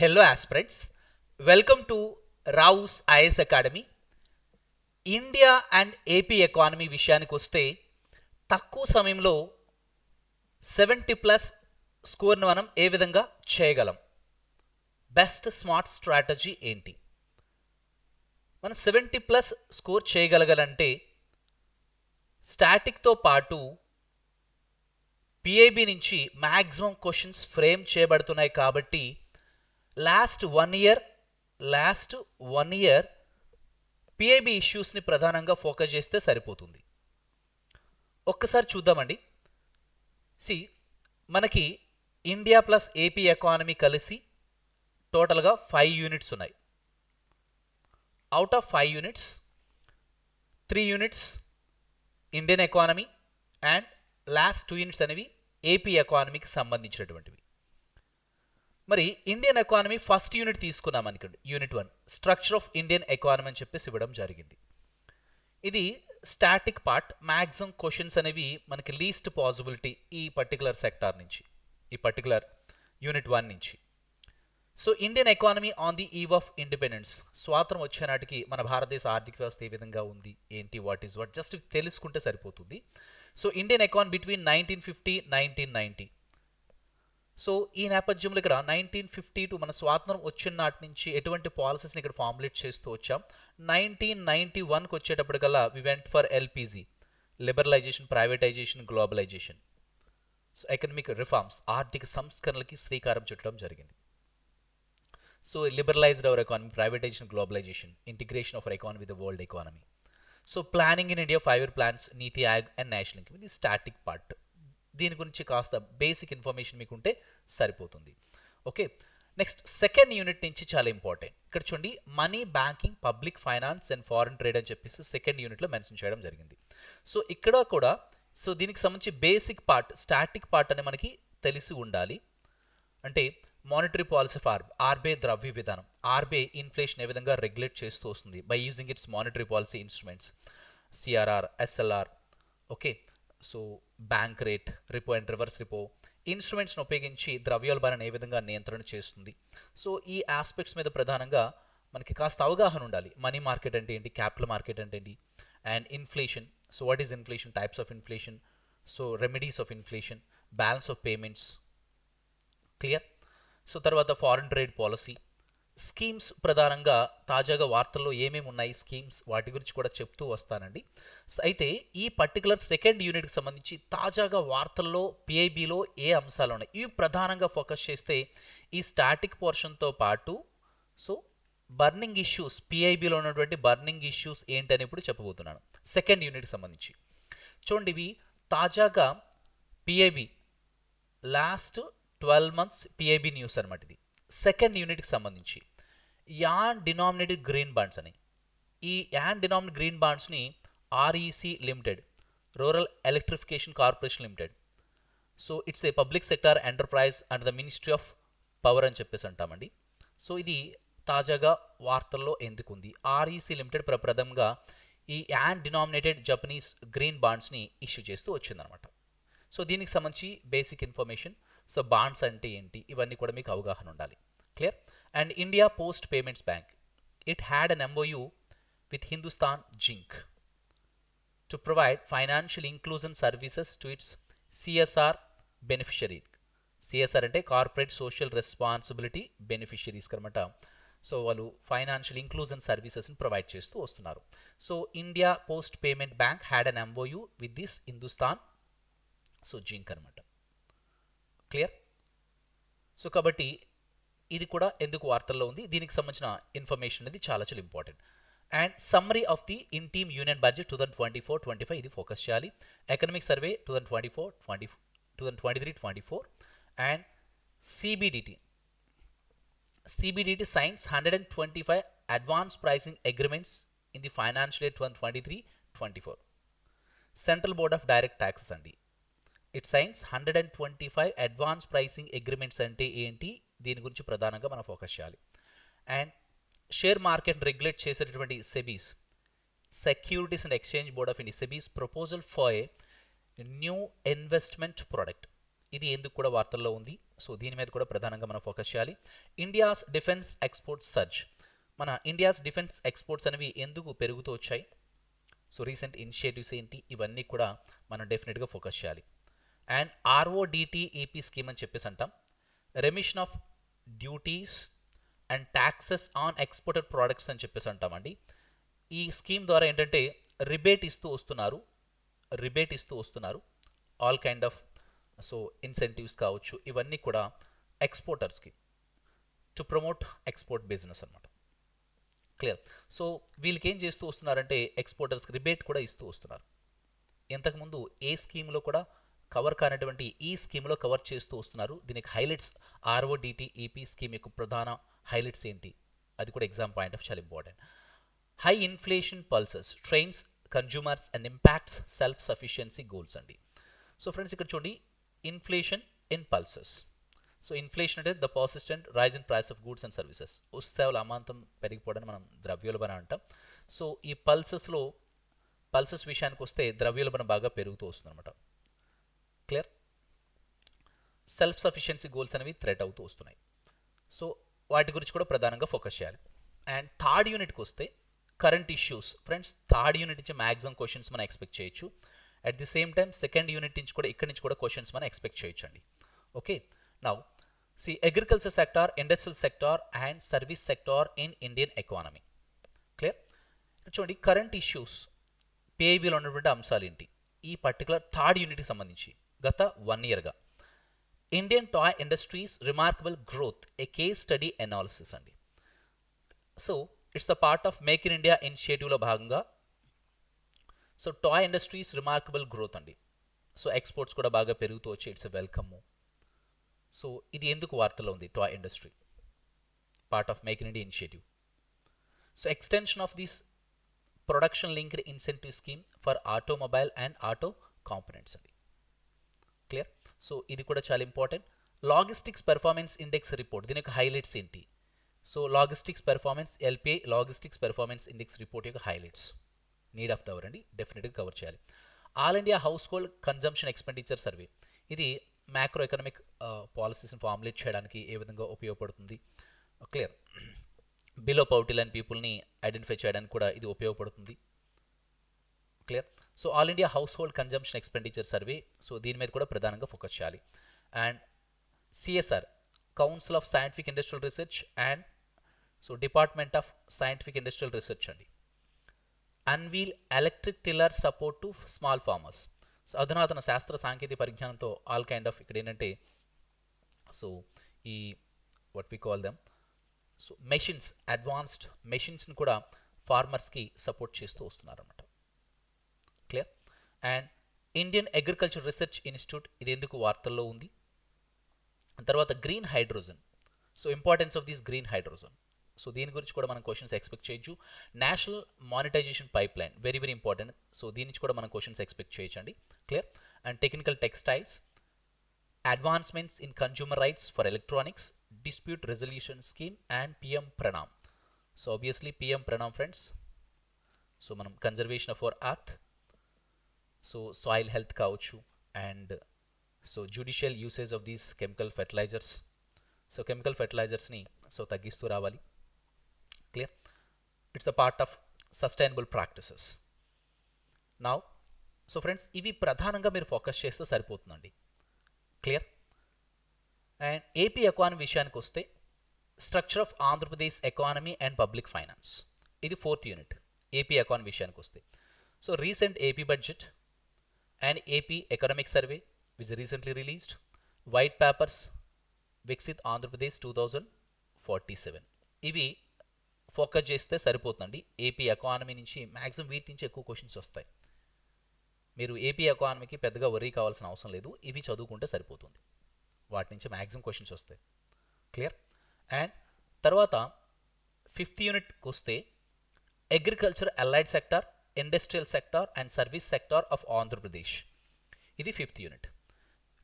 Hello aspirants welcome to Rao's IAS academy India and AP economy విషయానికి వస్తే తక్కువ సమయంలో సెవెంటీ ప్లస్ స్కోర్ను మనం ఏ విధంగా చేయగలం? బెస్ట్ స్మార్ట్ స్ట్రాటజీ ఏంటి? మనం సెవెంటీ ప్లస్ స్కోర్ చేయగలగాలంటే స్టాటిక్తో పాటు పిఐబి నుంచి మ్యాక్సిమం క్వశ్చన్స్ ఫ్రేమ్ చేయబడుతున్నాయి కాబట్టి last one year last one year PIB ఇష్యూస్ని ప్రధానంగా ఫోకస్ చేస్తే సరిపోతుంది. ఒక్కసారి చూద్దామండి. సి మనకి ఇండియా ప్లస్ ఏపీ ఎకానమీ కలిసి టోటల్గా ఫైవ్ యూనిట్స్ ఉన్నాయి. Out of five units three units Indian economy and last two units అనేవి ఏపీ ఎకానమీకి సంబంధించినటువంటివి. మరి ఇండియన్ ఎకానమీ ఫస్ట్ యూనిట్ తీసుకున్నాం అనుకోండి. Unit one structure of Indian economy అని చెప్పేసి ఇవ్వడం జరిగింది. ఇది స్టాటిక్ పార్ట్ మ్యాక్సిమం క్వశ్చన్స్ అనేవి మనకి లీస్ట్ పాసిబిలిటీ ఈ పర్టికులర్ సెక్టార్ నుంచి ఈ పర్టికులర్ యూనిట్ వన్ నుంచి. So Indian economy on the eve of independence స్వాతంత్రం వచ్చే నాటికి మన భారతదేశ ఆర్థిక వ్యవస్థ ఏ విధంగా ఉంది ఏంటి వాట్ ఈస్ వాట్ జస్ట్ తెలుసుకుంటే సరిపోతుంది. So Indian economy between nineteen fifty nineteen ninety so ఈ నేపథ్యంలో ఇక్కడ నైన్టీన్ ఫిఫ్టీ టూ మన స్వాతంత్రం వచ్చిన నాటి నుంచి ఎటువంటి పాలసీస్ని ఇక్కడ ఫార్ములేట్ చేస్తూ వచ్చాం. నైన్టీన్ నైన్టీ వన్కి వచ్చేటప్పటికల్లా we went for LPG liberalisation privatisation globalisation so economic reforms ఆర్థిక సంస్కరణలకి శ్రీకారం చుట్టడం జరిగింది. So liberalised our economy privatisation globalisation integration of economy with world economy so planning in India five year plans NITI Aayog and national income ఇది static part దీని గురించి కాస్త basic information మీకు ఉంటే సరిపోతుంది. ఓకే నెక్స్ట్ సెకండ్ యూనిట్ నుంచి చాలా important ఇక్కడ చూడండి money banking public finance and foreign trade అని చెప్పేసి సెకండ్ యూనిట్లో మెన్షన్ చేయడం జరిగింది. సో ఇక్కడ కూడా సో దీనికి సంబంధించి బేసిక్ పార్ట్ స్టాటిక్ పార్ట్ అనే మనకి తెలిసి ఉండాలి. అంటే monetary policy of R RBI ద్రవ్య విధానం. ఆర్బీఐ ఇన్ఫ్లేషన్ ఏ విధంగా రెగ్యులేట్ చేస్తూ వస్తుంది? By using its monetary policy instruments CRR SLR okay so bank rate repo and reverse repo ఇన్స్ట్రుమెంట్స్ను ఉపయోగించి ద్రవ్యోల్బణాన్ని ఏ విధంగా నియంత్రణ చేస్తుంది. సో ఈ ఆస్పెక్ట్స్ మీద ప్రధానంగా మనకి కాస్త అవగాహన ఉండాలి. మనీ మార్కెట్ అంటే ఏంటి? క్యాపిటల్ మార్కెట్ అంటే ఏంటి? And inflation so what is inflation types of inflation so remedies of inflation balance of payments clear so తర్వాత ఫారిన్ ట్రేడ్ పాలసీ స్కీమ్స్ ప్రధానంగా తాజాగా వార్తల్లో ఏమేమి ఉన్నాయి స్కీమ్స్ వాటి గురించి కూడా చెప్తూ వస్తానండి. అయితే ఈ పర్టికులర్ సెకండ్ యూనిట్కి సంబంధించి తాజాగా వార్తల్లో పిఐబిలో ఏ అంశాలు ఉన్నాయి? ఇవి ప్రధానంగా ఫోకస్ చేస్తే ఈ స్టాటిక్ పోర్షన్తో పాటు సో బర్నింగ్ ఇష్యూస్ పిఐబిలో ఉన్నటువంటి బర్నింగ్ ఇష్యూస్ ఏంటని ఇప్పుడు చెప్పబోతున్నాను. సెకండ్ యూనిట్కి సంబంధించి. చూడండి ఇవి తాజాగా PIB last twelve months PIB news అనమాట ఇది. సెకండ్ యూనిట్కి సంబంధించి. యాన్ డినామినేటెడ్ గ్రీన్ బాండ్స్ అని. ఈ yen denominate green బాండ్స్ని REC limited rural electrification corporation limited so it's a public sector enterprise and the ministry of power అని చెప్పేసి అంటామండి. So ఇది తాజాగా వార్తల్లో ఎందుకు ఉంది ఆర్ఈసీ లిమిటెడ్ ప్రప్రథంగా ఈ యాన్ డినామినేటెడ్ జపనీస్ గ్రీన్ బాండ్స్ని ఇష్యూ చేస్తూ వచ్చిందనమాట. సో దీనికి సంబంధించి బేసిక్ ఇన్ఫర్మేషన్ సో బాండ్స్ అంటే ఏంటి? ఇవన్నీ కూడా మీకు అవగాహన ఉండాలి. Clear? And India post payments bank. It had an MOU with Hindustan zinc to provide financial inclusion services to its CSR beneficiary. CSR అంటే కార్పొరేట్ సోషల్ రెస్పాన్సిబిలిటీ బెనిఫిషరీస్ అనమాట so వాళ్ళు ఫైనాన్షియల్ ఇంక్లూజన్ సర్వీసెస్ని ప్రొవైడ్ చేస్తూ వస్తున్నారు. So India post payment bank had an MOU with this Hindustan so zinc అనమాట clear? So కాబట్టి ఇది కూడా ఎందుకు వార్తల్లో ఉంది? దీనికి సంబంధించిన ఇన్ఫర్మేషన్ అనేది చాలా చాలా important. And summary of the interim union budget two thousand twenty four twenty five ఇది ఫోకస్ చేయాలి. Economic survey two thousand twenty four twenty two thousand twenty three twenty four and CBDT CBDT signs hundred and twenty five advance pricing agreements in the financial year two thousand twenty three twenty four central board of direct taxes అండి. It signs hundred and twenty five advance pricing agreements అంటే ఏంటి? దీని గురించి ప్రధానంగా మనం focus చేయాలి. And share market regulate చేసేటటువంటి SEBI's securities and exchange board of India SEBI's proposal for a new investment product. ఇది ఎందుకు కూడా వార్తల్లో ఉంది. సో దీని మీద కూడా ప్రధానంగా మనం ఫోకస్ చేయాలి. India's defence exports surge. మన ఇండియాస్ డిఫెన్స్ ఎక్స్పోర్ట్స్ అనేవి ఎందుకు పెరుగుతూ వచ్చాయి? సో రీసెంట్ ఇనిషియేటివ్స్ ఏంటి? ఇవన్నీ కూడా మనం డెఫినెట్గా ఫోకస్ చేయాలి. అండ్ ఆర్ఓడిటీఈపీ స్కీమ్ అని చెప్పేసి అంటాం remission of duties and taxes on exported products అని చెప్పేసి అంటామండి ఈ స్కీమ్ ద్వారా ఏంటంటే రిబేట్ ఇస్తూ వస్తున్నారు రిబేట్ ఇస్తూ వస్తున్నారు. All kind of so incentives కావచ్చు ఇవన్నీ కూడా ఎక్స్పోర్టర్స్కి టు ప్రమోట్ ఎక్స్పోర్ట్ బిజినెస్ అనమాట క్లియర్ సో వీళ్ళకి ఏం చేస్తూ వస్తున్నారంటే ఎక్స్పోర్టర్స్కి రిబేట్ కూడా ఇస్తూ వస్తున్నారు. ఇంతకుముందు ఏ స్కీమ్లో కూడా కవర్ కానటువంటి ఈ స్కీమ్లో కవర్ చేస్తూ వస్తున్నారు. దీనికి హైలైట్స్ ఆర్ఓడిటి ఈపీ స్కీమ్ యొక్క ప్రధాన హైలైట్స్ ఏంటి? అది కూడా ఎగ్జామ్ పాయింట్ ఆఫ్ చాలా important. High inflation pulses trains consumers and impacts self sufficiency goals అండి. సో ఫ్రెండ్స్ ఇక్కడ చూడండి inflation in pulses. So inflation అంటే the persistent rise in price of goods and services. ఉత్సవాల అమాంతం పెరిగిపోవడం మనం ద్రవ్యోల్బణ అంటాం. సో ఈ పల్సెస్లో పల్సెస్ విషయానికి వస్తే ద్రవ్యోల్బణ బాగా పెరుగుతూ వస్తుంది అనమాట క్లియర్ సెల్ఫ్ సఫిషియన్సీ గోల్స్ అనేవి థ్రెట్ అవుతూ వస్తున్నాయి. సో వాటి గురించి కూడా ప్రధానంగా ఫోకస్ చేయాలి. అండ్ థర్డ్ యూనిట్కి వస్తే current issues friends third unit నుంచి మ్యాక్సిమం క్వశ్చన్స్ మనం ఎక్స్పెక్ట్ చేయొచ్చు. At the same time second unit నుంచి కూడా ఇక్కడ నుంచి కూడా క్వశ్చన్స్ మనం ఎక్స్పెక్ట్ చేయొచ్చు అండి. Okay now see agriculture sector industrial sector and service sector in Indian economy clear చూడండి కరెంట్ ఇష్యూస్ పిఐబిలో ఉన్నటువంటి అంశాలు ఏంటి? ఈ పర్టికులర్ థర్డ్ యూనిట్కి సంబంధించి. గత one ఇయర్గా Indian toy industries remarkable growth a case study analysis అండి. So it's the part of make in India ఇనిషియేటివ్లో భాగంగా so toy industries remarkable growth అండి. సో ఎక్స్పోర్ట్స్ కూడా బాగా పెరుగుతూ వచ్చి ఇట్స్ ఎ వెల్కమ్ సో ఇది ఎందుకు వార్తలో ఉంది toy industry part of make in India initiative so extension of this production linked incentive scheme for automobile and auto components అండి. క్లియర్ సో ఇది కూడా చాలా important logistics performance index report దీని యొక్క హైలైట్స్ ఏంటి? So logistics performance LPI logistics performance index report యొక్క highlights need of the hour అండి. డెఫినెట్గా కవర్ చేయాలి. All India household consumption expenditure survey ఇది మ్యాక్రో ఎకనామిక్ పాలసీస్ని ఫార్ములేట్ చేయడానికి ఏ విధంగా ఉపయోగపడుతుంది? క్లియర్ బిలో పవర్టీ లైన్ పీపుల్ని ఐడెంటిఫై చేయడానికి కూడా ఇది ఉపయోగపడుతుంది. Clear so all India household consumption expenditure survey so దీని మీద కూడా ప్రధానంగా ఫోకస్ చేయాలి. And CSR council of scientific industrial research and so department of scientific industrial research అండి. Unveil electric tiller support to small farmers so అధునాతన శాస్త్ర సాంకేతిక పరిజ్ఞానంతో ఆల్ కైండ్ ఆఫ్ ఇక్కడ ఏంటంటే సో ఈ what we call them so machines advanced మెషిన్స్ని కూడా ఫార్మర్స్కి సపోర్ట్ చేస్తూ వస్తున్నారన్నమాట. Clear and Indian agriculture research institute ఇది ఎందుకు వార్తల్లో ఉంది? తర్వాత green hydrogen so importance of this green hydrogen so దీని గురించి కూడా మనం క్వశ్చన్స్ ఎక్స్పెక్ట్ చేయొచ్చు. National monetization pipeline very very important so దీని నుంచి కూడా మనం క్వశ్చన్స్ ఎక్స్పెక్ట్ చేయొచ్చండి. Clear and technical textiles advancements in consumer rights for electronics dispute resolution scheme and PM Pranam so obviously PM Pranam friends so మనం conservation of our earth so soil health కావచ్చు and so judicial usage of these chemical fertilizers so chemical ఫెర్టిలైజర్స్ని so తగ్గిస్తూ రావాలి clear it's a part of sustainable practices now so friends ఇవి ప్రధానంగా మీరు focus చేస్తే సరిపోతుందండి. Clear and AP economy విషయానికి వస్తే structure of Andhra Pradesh economy and public finance ఇది ఫోర్త్ యూనిట్ ఏపీ ఎకానమీ విషయానికి వస్తే. So recent AP budget and AP economic survey viz recently released white papers Viksit Andhra Pradesh two thousand forty seven ఇవి focus చేస్తే సరిపోతుందండి. AP economy నుంచి maximum వీటి నుంచి ఎక్కువ క్వశ్చన్స్ వస్తాయి. మీరు ఏపీ ఎకానమీకి పెద్దగా వరీ కావాల్సిన అవసరం లేదు. ఇవి చదువుకుంటే సరిపోతుంది. వాటి నుంచి మ్యాక్సిమం క్వశ్చన్స్ వస్తాయి. క్లియర్ అండ్ తర్వాత ఫిఫ్త్ యూనిట్కి వస్తే agriculture allied sector industrial sector and service sector of Andhra Pradesh ఇది ఫిఫ్త్ యూనిట్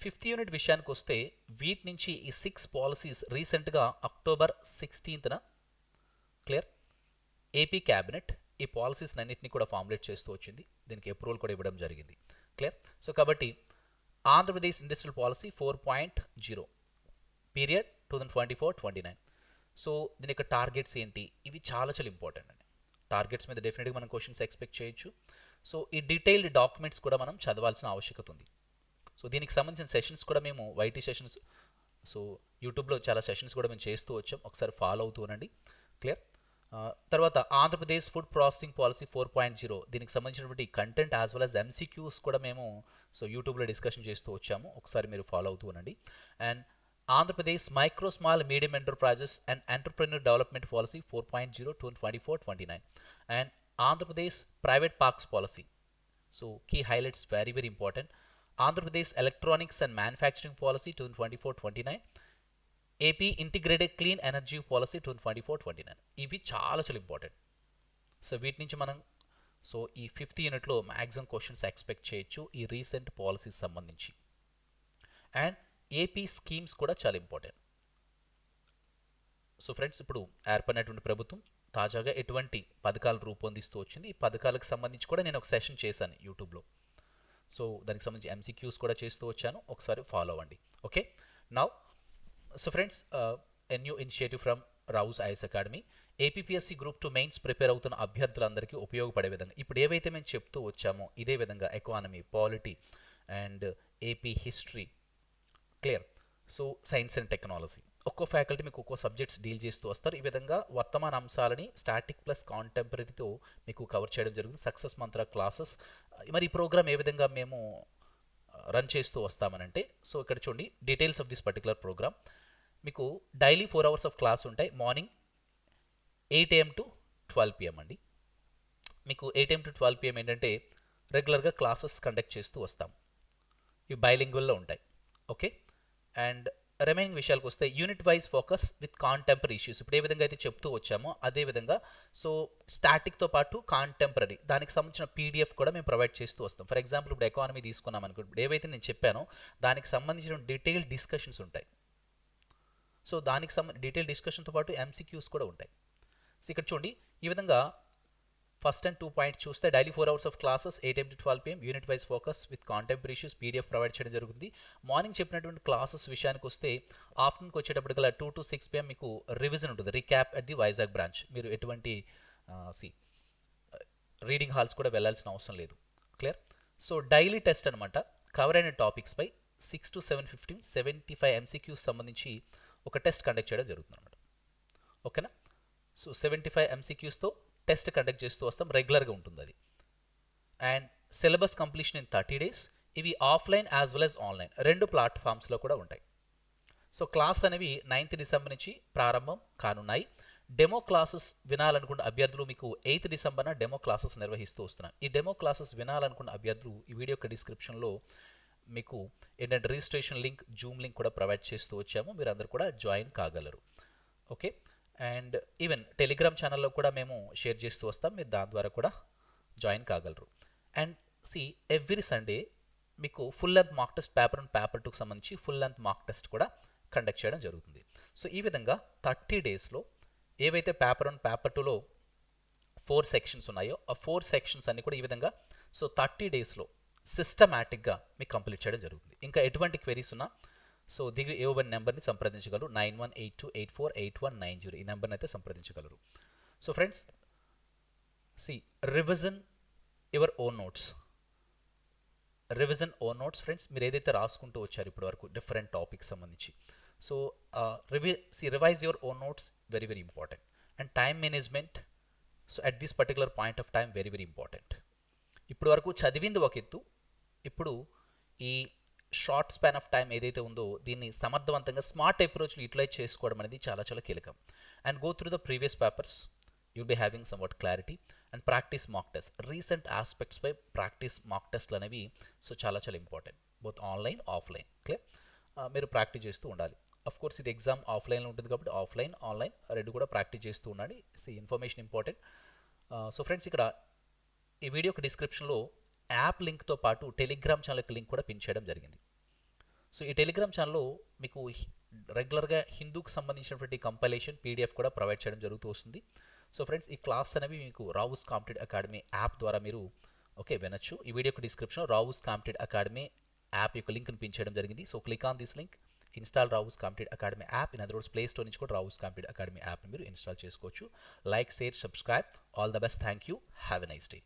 ఫిఫ్త్ యూనిట్ విషయానికి వస్తే వీటి నుంచి ఈ సిక్స్ పాలసీస్ రీసెంట్గా అక్టోబర్ సిక్స్టీన్త్న క్లియర్ ఏపీ క్యాబినెట్ ఈ పాలసీస్ అన్నింటినీ కూడా ఫార్ములేట్ చేస్తూ వచ్చింది. దీనికి అప్రూవల్ కూడా ఇవ్వడం జరిగింది. క్లియర్ సో కాబట్టి Andhra Pradesh industrial policy four point zero period two thousand twenty four twenty nine so దీని యొక్క టార్గెట్స్ ఏంటి? ఇవి చాలా చాలా ఇంపార్టెంట్ అండి. టార్గెట్స్ మీద డెఫినెట్గా మనం క్వశ్చన్స్ ఎక్స్పెక్ట్ చేయొచ్చు. సో ఈ డీటెయిల్డ్ డాక్యుమెంట్స్ కూడా మనం చదవాల్సిన ఆవశ్యకత ఉంది. సో దీనికి సంబంధించిన సెషన్స్ కూడా మేము వైటీ సెషన్స్ సో యూట్యూబ్లో చాలా సెషన్స్ కూడా మేము చేస్తూ వచ్చాం. ఒకసారి ఫాలో అవుతూ ఉండండి. క్లియర్ తర్వాత Andhra Pradesh food processing policy four point zero దీనికి సంబంధించినటువంటి content as well as MCQs కూడా మేము సో యూట్యూబ్లో డిస్కషన్ చేస్తూ వచ్చాము. ఒకసారి మీరు ఫాలో అవుతూ ఉండండి. And Andhra Pradesh micro small medium enterprises and entrepreneur development policy four point zero two twenty four twenty nine. And Andhra Pradesh private parks policy. So key highlights very very important Andhra Pradesh electronics and manufacturing policy two twenty four twenty nine AP integrated clean energy policy two twenty four twenty nine ఇవి చాలా చాలా important so వీటి నుంచి మనం so ఈ fifth యూనిట్లో maximum questions expect చేయొచ్చు ఈ రీసెంట్ పాలసీస్ సంబంధించి. ఏపీ స్కీమ్స్ కూడా చాలా ఇంపార్టెంట్ సో ఫ్రెండ్స్ ఇప్పుడు ఏర్పడినటువంటి ప్రభుత్వం తాజాగా ఎటువంటి పథకాలు రూపొందిస్తూ వచ్చింది. ఈ పథకాలకు సంబంధించి కూడా నేను ఒక సెషన్ చేశాను యూట్యూబ్లో సో దానికి సంబంధించి ఎంసీక్యూస్ కూడా చేస్తూ వచ్చాను. ఒకసారి ఫాలో అవ్వండి. Okay now so friends a new initiative from Rau's IAS academy APSC group two mains prepare అవుతున్న అభ్యర్థులందరికీ ఉపయోగపడే విధంగా ఇప్పుడు ఏవైతే మేము చెప్తూ వచ్చామో ఇదే విధంగా economy polity and AP history clear. So science and technology. ఒక్కో ఫ్యాకల్టీ మీకు ఒక్కో సబ్జెక్ట్స్ డీల్ చేస్తూ వస్తారు. ఈ విధంగా వర్తమాన అంశాలని స్టాటిక్ ప్లస్ కాంటెంపరీతో మీకు కవర్ చేయడం జరుగుతుంది. సక్సెస్ మంత్ర క్లాసెస్. మరి ఈ ప్రోగ్రామ్ ఏ విధంగా మేము రన్ చేస్తూ వస్తామనంటే సో ఇక్కడ చూడండి. Details of this particular program. మీకు daily four hours of class ఉంటాయి. Morning eight AM to twelve PM అండి. మీకు eight AM to twelve PM ఏంటంటే రెగ్యులర్గా క్లాసెస్ కండక్ట్ చేస్తూ వస్తాం. ఇవి బైలింగ్వల్లో ఉంటాయి. ఓకే? అండ్ రిమైనింగ్ విషయాలకు వస్తే unit wise focus with contemporary issues. ఇప్పుడు ఏ విధంగా అయితే చెప్తూ వచ్చామో అదే విధంగా సో స్టాటిక్తో పాటు కాంటెంపరీ దానికి సంబంధించిన పీడిఎఫ్ కూడా మేము ప్రొవైడ్ చేస్తూ వస్తాం. ఫర్ ఎగ్జాంపుల్ ఇప్పుడు ఎకానమీ తీసుకున్నాం అనుకో ఇప్పుడు ఏవైతే నేను చెప్పానో దానికి సంబంధించిన డీటెయిల్ డిస్కషన్స్ ఉంటాయి. సో దానికి సంబంధించి డీటెయిల్ డిస్కషన్తో పాటు ఎంసీక్యూస్ కూడా ఉంటాయి. సో ఇక్కడ చూడండి ఈ విధంగా ఫస్ట్ అండ్ టూ పాయింట్ చూస్తే daily four hours of classes eight AM to twelve PM unit wise focus with contemporary issues PDF provide చేయడం జరుగుతుంది. మార్నింగ్ చెప్పినటువంటి క్లాసెస్ విషయానికి వస్తే ఆఫ్టర్నూన్కి వచ్చేటప్పటికల్లా టూ టు సిక్స్ పిఎం మీకు రివిజన్ ఉంటుంది. Recap at the Vizag branch మీరు ఎటువంటి సి రీడింగ్ హాల్స్ కూడా వెళ్ళాల్సిన అవసరం లేదు. క్లియర్ సో డైలీ టెస్ట్ అనమాట కవర్ అయిన టాపిక్స్పై six to seven fifteen seventy five MCQs సంబంధించి ఒక టెస్ట్ కండక్ట్ చేయడం జరుగుతుంది అనమాట ఓకేనా సో సెవెంటీ ఫైవ్ ఎంసీక్యూస్తో టెస్ట్ కండక్ట్ చేస్తూ వస్తాం రెగ్యులర్గా ఉంటుంది అది. And syllabus completion in thirty days ఇవి offline as well as online. రెండు ప్లాట్ఫామ్స్లో కూడా ఉంటాయి. సో క్లాస్ అనేవి నైన్త్ డిసెంబర్ నుంచి ప్రారంభం కానున్నాయి. డెమో క్లాసెస్ వినాలనుకున్న అభ్యర్థులు మీకు ఎయిత్ డిసెంబర్న డెమో క్లాసెస్ నిర్వహిస్తూ వస్తున్నాం ఈ డెమో క్లాసెస్ వినాలనుకున్న అభ్యర్థులు ఈ వీడియో యొక్క డిస్క్రిప్షన్లో మీకు ఏంటంటే రిజిస్ట్రేషన్ లింక్ జూమ్ లింక్ కూడా ప్రొవైడ్ చేస్తూ వచ్చాము. మీరు అందరు కూడా జాయిన్ కాగలరు. ఓకే? అండ్ ఈవెన్ టెలిగ్రామ్ ఛానల్లో కూడా మేము షేర్ చేస్తూ వస్తాం. మీరు దాని ద్వారా కూడా జాయిన్ కాగలరు. అండ్ సి ఎవ్రీ సండే మీకు full length mock test paper and paper టూకి సంబంధించి ఫుల్ లెంత్ మాక్ టెస్ట్ కూడా కండక్ట్ చేయడం జరుగుతుంది. సో ఈ విధంగా థర్టీ డేస్లో ఏవైతే పేపర్ వన్ పేపర్ టూలో ఫోర్ సెక్షన్స్ ఉన్నాయో ఆ ఫోర్ సెక్షన్స్ అన్నీ కూడా ఈ విధంగా సో థర్టీ డేస్లో సిస్టమాటిక్గా మీకు కంప్లీట్ చేయడం జరుగుతుంది. ఇంకా ఎటువంటి క్వెరీస్ ఉన్నా సో దిగు ఇవ్వబడిన నెంబర్ని సంప్రదించగలరు. Nine one eight two eight four eight one nine zero ఈ నెంబర్ని అయితే సంప్రదించగలరు. So friends see revision your own notes revision own notes friends మీరు ఏదైతే రాసుకుంటూ వచ్చారు ఇప్పటి వరకు డిఫరెంట్ టాపిక్స్ సంబంధించి. So Ravi see revise your own notes very very important and time management so at this particular point of time very very important ఇప్పుడు వరకు చదివింది ఒక ఎత్తు ఇప్పుడు ఈ షార్ట్ స్పాన్ ఆఫ్ టైం ఏదైతే ఉందో దీన్ని సమర్థవంతంగా స్మార్ట్ అప్రోచ్లు యూటిలైజ్ చేసుకోవడం అనేది చాలా చాలా కీలకం. And go through the previous papers you'll be having somewhat clarity and practice mock test recent aspects pi practice mock టెస్ట్లు అనేవి సో చాలా చాలా important both online offline clear మీరు ప్రాక్టీస్ చేస్తూ ఉండాలి. అఫ్ కోర్స్ ఇది ఎగ్జామ్ ఆఫ్లైన్లో ఉంటుంది కాబట్టి ఆఫ్లైన్ ఆన్లైన్ రెండు కూడా ప్రాక్టీస్ చేస్తూ ఉండండి. See information important so friends ఇక్కడ ఈ వీడియోకి డిస్క్రిప్షన్లో యాప్ లింక్తో పాటు టెలిగ్రామ్ ఛానల్కి లింక్ కూడా పిన్ చేయడం జరిగింది. సో ఈ టెలిగ్రామ్ ఛానల్లో మీకు రెగ్యులర్గా హిందూకి సంబంధించినటువంటి కంపైలేషన్ పీడిఎఫ్ కూడా ప్రొవైడ్ చేయడం జరుగుతూ వస్తుంది. సో ఫ్రెండ్స్ ఈ క్లాస్ అనేవి మీకు రావుస్ కాంపిటెడ్ అకాడమీ యాప్ ద్వారా మీరు ఓకే వినొచ్చు. ఈ వీడియోకి డిస్క్రిప్షన్లో రావుస్ కాంపిటెడ్ అకాడమీ యాప్ యొక్క లింక్ని పెంచడం జరిగింది. So click on this link install Rao's competed academy app in other play store నుంచి కూడా రావుస్ కాంపిటెడ్ అకాడమీ యాప్ని మీరు ఇన్స్టాల్ చేసుకోవచ్చు. Like share subscribe all the best thank you have a nice day